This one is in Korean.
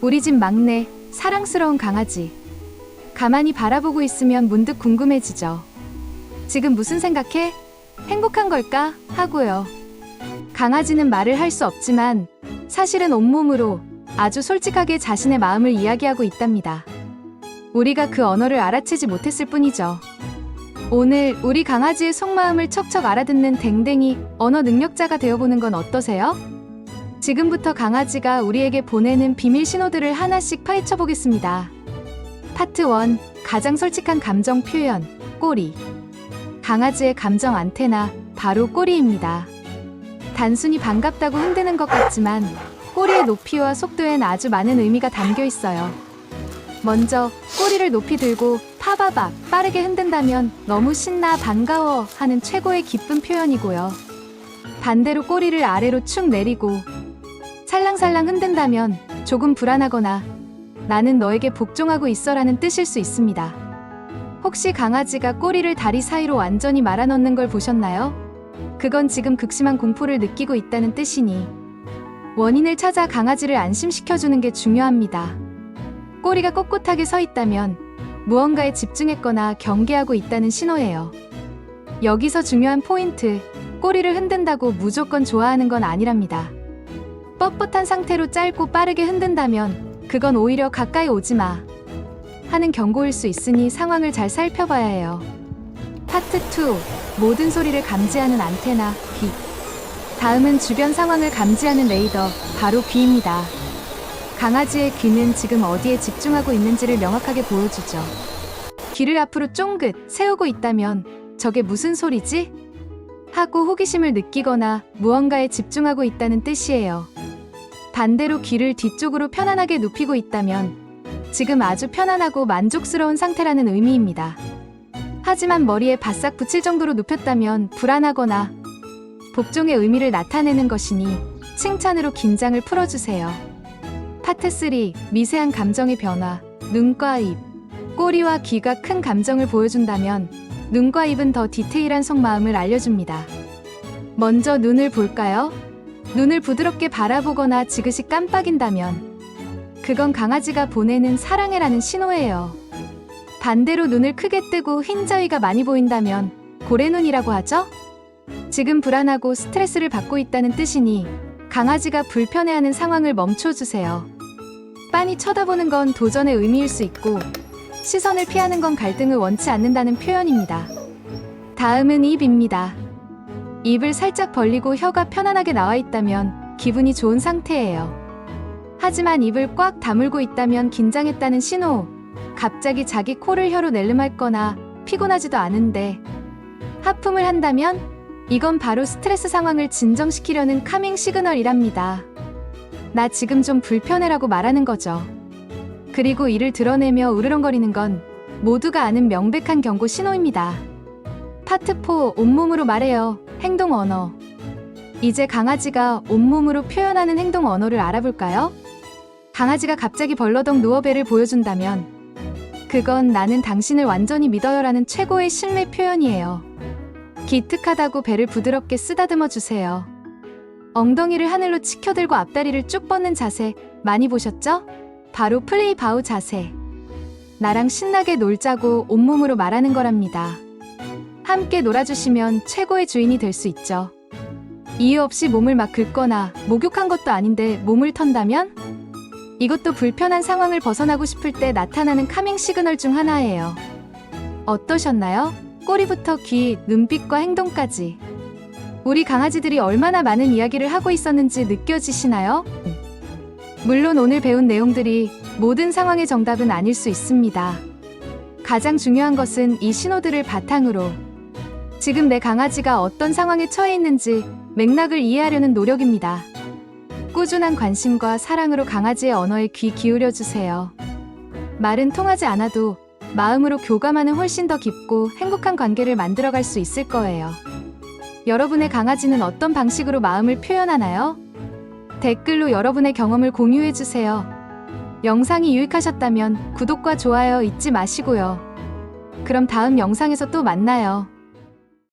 우리 집 막내, 사랑스러운 강아지. 가만히 바라보고 있으면 문득 궁금해지죠. 지금 무슨 생각해? 행복한 걸까? 하고요. 강아지는 말을 할 수 없지만 사실은 온몸으로 아주 솔직하게 자신의 마음을 이야기하고 있답니다. 우리가 그 언어를 알아채지 못했을 뿐이죠. 오늘 우리 강아지의 속마음을 척척 알아듣는 댕댕이 언어 능력자가 되어보는 건 어떠세요? 지금부터 강아지가 우리에게 보내는 비밀 신호들을 하나씩 파헤쳐 보겠습니다. 파트 1 가장 솔직한 감정 표현 꼬리 강아지의 감정 안테나 바로 꼬리입니다. 단순히 반갑다고 흔드는 것 같지만 꼬리의 높이와 속도엔 아주 많은 의미가 담겨 있어요. 먼저 꼬리를 높이 들고 파바박 빠르게 흔든다면 너무 신나 반가워 하는 최고의 기쁜 표현이고요. 반대로 꼬리를 아래로 축 내리고 살랑살랑 흔든다면 조금 불안하거나 나는 너에게 복종하고 있어라는 뜻일 수 있습니다. 혹시 강아지가 꼬리를 다리 사이로 완전히 말아넣는 걸 보셨나요? 그건 지금 극심한 공포를 느끼고 있다는 뜻이니 원인을 찾아 강아지를 안심시켜주는 게 중요합니다. 꼬리가 꼿꼿하게 서 있다면 무언가에 집중했거나 경계하고 있다는 신호예요. 여기서 중요한 포인트, 꼬리를 흔든다고 무조건 좋아하는 건 아니랍니다. 뻣뻣한 상태로 짧고 빠르게 흔든다면 그건 오히려 가까이 오지 마. 하는 경고일 수 있으니 상황을 잘 살펴봐야 해요. 파트 2. 모든 소리를 감지하는 안테나, 귀. 다음은 주변 상황을 감지하는 레이더, 바로 귀입니다. 강아지의 귀는 지금 어디에 집중하고 있는지를 명확하게 보여주죠. 귀를 앞으로 쫑긋 세우고 있다면 저게 무슨 소리지? 하고 호기심을 느끼거나 무언가에 집중하고 있다는 뜻이에요. 반대로 귀를 뒤쪽으로 편안하게 눕히고 있다면 지금 아주 편안하고 만족스러운 상태라는 의미입니다. 하지만 머리에 바싹 붙일 정도로 눕혔다면 불안하거나 복종의 의미를 나타내는 것이니 칭찬으로 긴장을 풀어주세요. 파트 3 미세한 감정의 변화 눈과 입 꼬리와 귀가 큰 감정을 보여준다면 눈과 입은 더 디테일한 속마음을 알려줍니다. 먼저 눈을 볼까요? 눈을 부드럽게 바라보거나 지그시 깜빡인다면 그건 강아지가 보내는 사랑해라는 신호예요. 반대로 눈을 크게 뜨고 흰 자위가 많이 보인다면 고래눈이라고 하죠? 지금 불안하고 스트레스를 받고 있다는 뜻이니 강아지가 불편해하는 상황을 멈춰주세요. 빤히 쳐다보는 건 도전의 의미일 수 있고 시선을 피하는 건 갈등을 원치 않는다는 표현입니다. 다음은 입입니다. 입을 살짝 벌리고 혀가 편안하게 나와 있다면 기분이 좋은 상태예요. 하지만 입을 꽉 다물고 있다면 긴장했다는 신호. 갑자기 자기 코를 혀로 낼름할,거나 피곤하지도 않은데 하품을 한다면 이건 바로 스트레스 상황을 진정시키려는 카밍 시그널이랍니다. 나 지금 좀 불편해라고 말하는 거죠. 그리고 이를 드러내며 으르렁거리는 건 모두가 아는 명백한 경고 신호입니다. 파트 4 온몸으로 말해요. 행동 언어. 이제 강아지가 온몸으로 표현하는 행동 언어를 알아볼까요? 강아지가 갑자기 벌러덩 누워 배를 보여준다면 그건 나는 당신을 완전히 믿어요라는 최고의 신뢰 표현이에요. 기특하다고 배를 부드럽게 쓰다듬어 주세요. 엉덩이를 하늘로 치켜들고 앞다리를 쭉 뻗는 자세 많이 보셨죠? 바로 플레이 바우 자세. 나랑 신나게 놀자고 온몸으로 말하는 거랍니다. 함께 놀아주시면 최고의 주인이 될 수 있죠. 이유 없이 몸을 막 긁거나 목욕한 것도 아닌데 몸을 턴다면? 이것도 불편한 상황을 벗어나고 싶을 때 나타나는 카밍 시그널 중 하나예요. 어떠셨나요? 꼬리부터 귀, 눈빛과 행동까지. 우리 강아지들이 얼마나 많은 이야기를 하고 있었는지 느껴지시나요? 물론 오늘 배운 내용들이 모든 상황의 정답은 아닐 수 있습니다. 가장 중요한 것은 이 신호들을 바탕으로 지금 내 강아지가 어떤 상황에 처해 있는지 맥락을 이해하려는 노력입니다. 꾸준한 관심과 사랑으로 강아지의 언어에 귀 기울여 주세요. 말은 통하지 않아도 마음으로 교감하는 훨씬 더 깊고 행복한 관계를 만들어갈 수 있을 거예요. 여러분의 강아지는 어떤 방식으로 마음을 표현하나요? 댓글로 여러분의 경험을 공유해 주세요. 영상이 유익하셨다면 구독과 좋아요 잊지 마시고요. 그럼 다음 영상에서 또 만나요.